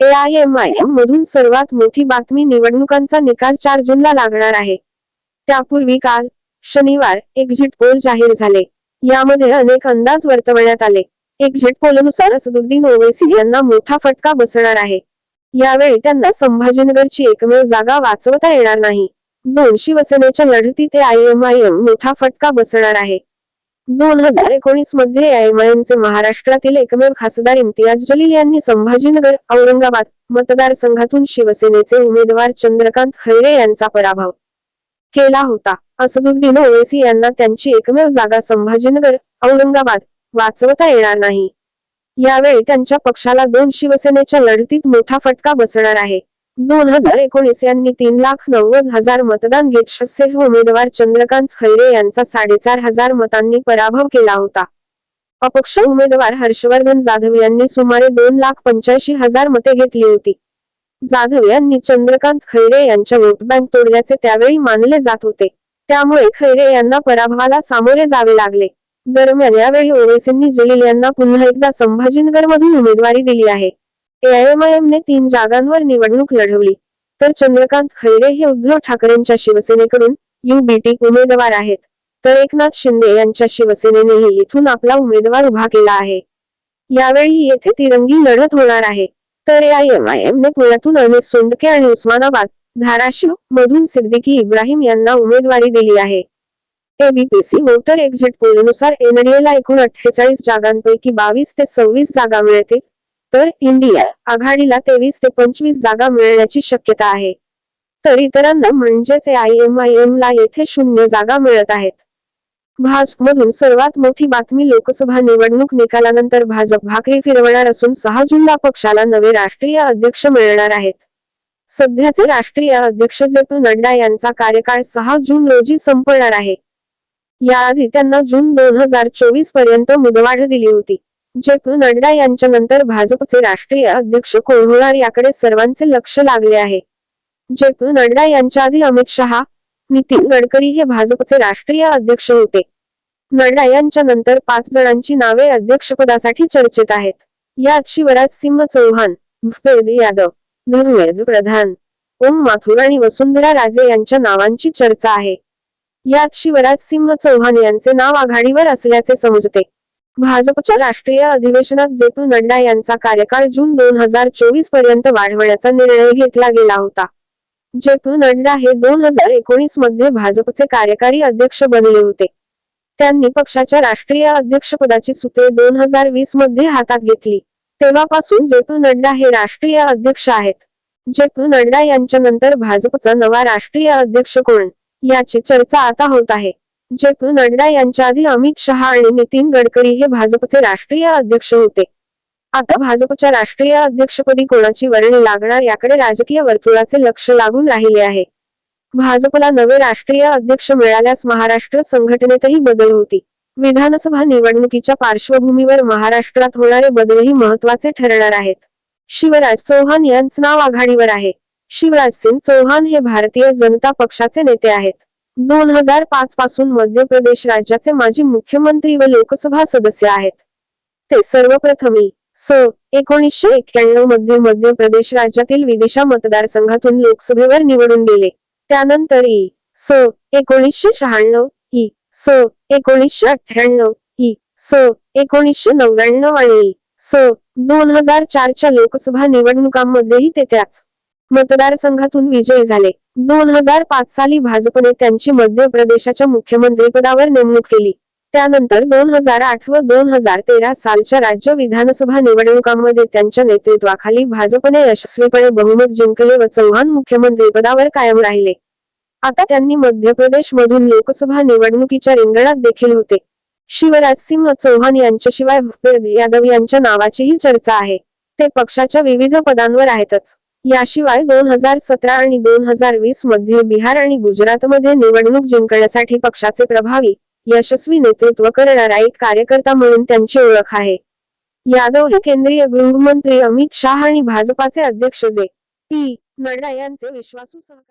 एआयएमआयएम मधून सर्वात मोठी बातमी निवडणुकांचा निकाल चार जूनला लागणार आहे. त्यापूर्वी काल शनिवार एक्झिट पोल जाहीर झाले. यामध्ये अनेक अंदाज वर्तवण्यात आले. एक्झिट पोलनुसार असदुद्दीन ओवेसी यांना मोठा फटका बसणार आहे. यावेळी त्यांना संभाजीनगरची एकमेव जागा वाचवता येणार नाही. दोन शिवसेनेच्या लढतीत आयएमआयएम मोठा फटका बसणार आहे. दोन हजार एकोणीसमध्ये एआयएमआयएमचे महाराष्ट्रातील एकमेव खासदार इम्तियाज जलील यांनी संभाजीनगर औरंगाबाद मतदारसंघातून शिवसेनेचे उमेदवार चंद्रकांत खैरे यांचा पराभव केला होता. असदुद्दीन ओवेसी यांना त्यांची एकमेव जागा संभाजीनगर औरंगाबाद वाचवता येणार नाही. यावेळी त्यांच्या पक्षाला दोन शिवसेनेच्या लढतीत मोठा फटका बसणार आहे. दोन हजार एकोणीस यांनी तीन लाख नव्वद हजार मतदान घेत शक्सेस उमेदवार चंद्रकांत खैरे यांचा साडेचार हजार मतांनी पराभव केला होता. अपक्ष उमेदवार हर्षवर्धन जाधव यांनी सुमारे दोन लाख पंच्याऐंशी हजार मते घेतली होती. जाधव यांनी चंद्रकांत खैरे यांच्या वोट बँक तोडल्याचे त्यावेळी मानले जात होते. त्यामुळे खैरे यांना पराभवाला सामोरे जावे लागले. दरम्यान यावेळी ओवेसींनी जलील यांना पुन्हा एकदा संभाजीनगर मधून उमेदवारी दिली आहे. एआयएमआयएमने तीन जागांवर निवडणूक लढवली. तर चंद्रकांत खैरे हे उद्धव ठाकरेंच्या शिवसेनेकडून युबीटी उमेदवार आहेत. तर एकनाथ शिंदे यांच्या शिवसेनेनेही इथून आपला उमेदवार उभा केला आहे. यावेळी येथे तिरंगी लढत होणार आहे. तर एआयएमआयएमने पुण्यातून अनिस सोंडके आणि उस्मानाबाद धाराशिव मधून सिद्दीकी इब्राहिम यांना उमेदवारी दिली आहे. एबीपीसी वोटर एक्झिट पोलनुसार एनडीएला एकूण अठ्ठेचाळीस जागांपैकी बावीस ते सव्वीस जागा मिळतील. तर इंडिया आघाडीला तेवीस ते पंचवीस जागा मिळण्याची शक्यता आहे. तर इतरांना म्हणजेच आयएमआयएम ला येथे शून्य जागा मिळत आहेत. भाजपमधून सर्वात मोठी बातमी लोकसभा निवडणूक निकालानंतर भाजप भाकरी फिरवणार असून सहा जूनला पक्षाला नवे राष्ट्रीय अध्यक्ष मिळणार आहेत. सध्याचे राष्ट्रीय अध्यक्ष जे पी नड्डा यांचा कार्यकाळ सहा जून रोजी संपणार आहे. याआधी त्यांना जून दोन हजार चोवीसपर्यंत मुदवाढ दिली होती. जे पी नड्डा यांच्या नंतर भाजपचे राष्ट्रीय अध्यक्ष कोण होणार याकडे सर्वांचे लक्ष लागले आहे. जे पी नड्डा यांच्या आधी अमित शहा नितीन गडकरी हे भाजपचे राष्ट्रीय अध्यक्ष होते. नड्डा यांच्या नंतर पाच जणांची नावे अध्यक्षपदासाठी चर्चेत आहेत. यात शिवराज सिंह चौहान भूपेंद्र यादव धर्मेंद्र प्रधान ओम माथुर आणि वसुंधरा राजे यांच्या नावांची चर्चा आहे. यात शिवराज सिंह चौहान यांचे नाव आघाडीवर असल्याचे समजते. भाजपच्या राष्ट्रीय अधिवेशनात जे पी नड्डा यांचा कार्यकाळ जून दोन हजार चोवीसपर्यंत वाढवण्याचा निर्णय घेतला गेला होता. जे पी नड्डा हे दोन हजार एकोणीसमध्ये भाजपचे कार्यकारी अध्यक्ष बनले होते. त्यांनी पक्षाच्या राष्ट्रीय अध्यक्षपदाची सूत्रे दोन हजार वीसमध्ये हातात घेतली. तेव्हापासून जे पी नड्डा हे राष्ट्रीय अध्यक्ष आहेत. जे पी नड्डा यांच्या नंतर भाजपचा नवा राष्ट्रीय अध्यक्ष कोण? याची चर्चा आता होत आहे. जे पी नड्डा यांच्या आधी अमित शहा आणि नितीन गडकरी हे भाजपचे राष्ट्रीय अध्यक्ष होते. आता भाजपच्या राष्ट्रीय अध्यक्षपदी कोणाची वर्णी लागणार याकडे राजकीय वर्तुळाचे लक्ष लागून राहिले आहे. भाजपला नवे राष्ट्रीय अध्यक्ष मिळाल्यास महाराष्ट्र संघटनेतही बदल होती. विधानसभा निवडणुकीच्या पार्श्वभूमीवर महाराष्ट्रात होणारे बदलही महत्त्वाचे ठरणार आहेत. शिवराज चौहान यांचं नाव आघाडीवर आहे. शिवराज सिंग चौहान हे भारतीय जनता पक्षाचे नेते आहेत. दोन हजार पाच पासून मध्य प्रदेश राज्याचे माजी मुख्यमंत्री व लोकसभा सदस्य आहेत. ते सर्वप्रथमी स एकोणीसशे एक्क्याण्णवमध्ये मध्य प्रदेश राज्यातील विदिशा मतदारसंघातून लोकसभेवर निवडून गेले त्यानंतर ई स एकोणीसशे शहाण्णव ई स एकोणीसशे अठ्ठ्याण्णव ई स एकोणीसशे नव्याण्णव आणि स दोन हजार चारच्या लोकसभा निवडणुकांमध्येही ते त्याच मतदारसंघातून विजयी झाले. दोन हजार पाच साली भाजपने त्यांची मध्य प्रदेशाच्या मुख्यमंत्रीपदावर नेमणूक केली. त्यानंतर दोन हजार आठ व दोन हजार तेरा सालच्या राज्य विधानसभा निवडणुकांमध्ये त्यांच्या नेतृत्वाखाली भाजपने यशस्वीपणे बहुमत जिंकले व चौहान मुख्यमंत्रीपदावर कायम राहिले. आता त्यांनी मध्य प्रदेश मधून लोकसभा निवडणुकीच्या रिंगणात देखील होते. शिवराज सिंह चौहान यांच्याशिवाय भूपेंद्र यादव यांच्या नावाचीही चर्चा आहे. ते पक्षाच्या विविध पदांवर आहेतच. याशिवाय दोन हजार सतरा आणि दोन हजार वीसमध्ये बिहार आणि गुजरातमध्ये निवडणूक जिंकण्यासाठी पक्षाचे प्रभावी यशस्वी नेतृत्व करणारा एक कार्यकर्ता म्हणून त्यांची ओळख आहे. यादव हे केंद्रीय गृहमंत्री अमित शाह आणि भाजपाचे अध्यक्ष जे. पी. नड्डा यांचे विश्वासू सहकार